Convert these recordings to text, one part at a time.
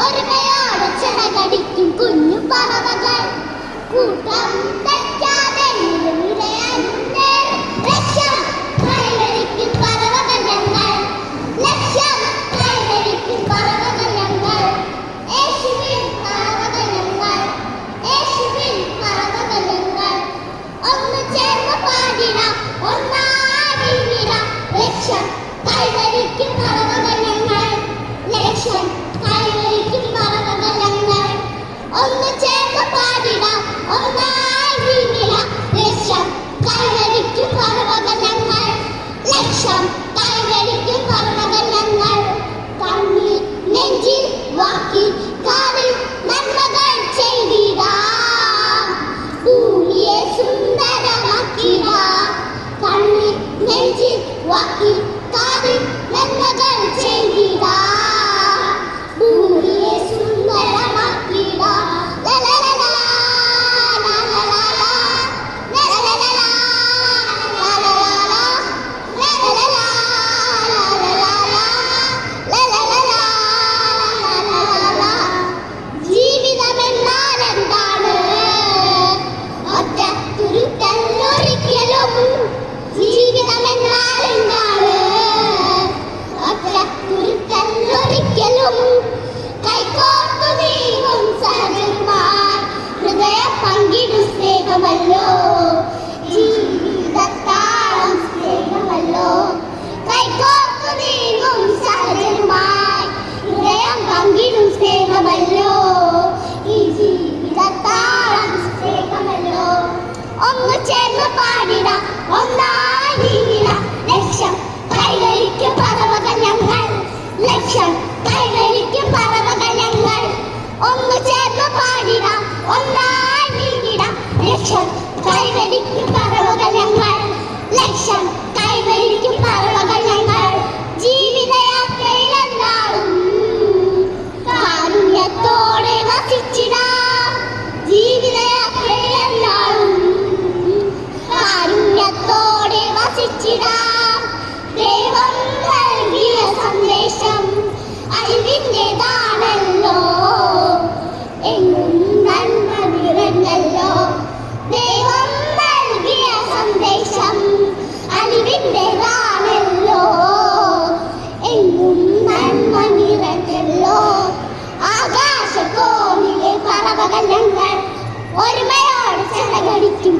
¡Corre! What is നിറഞ്ഞല്ലോ. എങ്ങും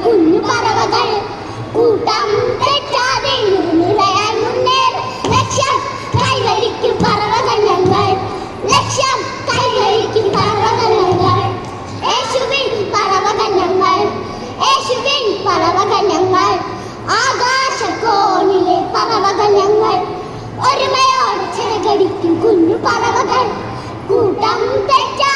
കുഞ്ഞു പറ ഒരുമയോടെ ചിലകടിക്കും കുഞ്ഞു പറവകൾ. കൂട്ടം തെറ്റാ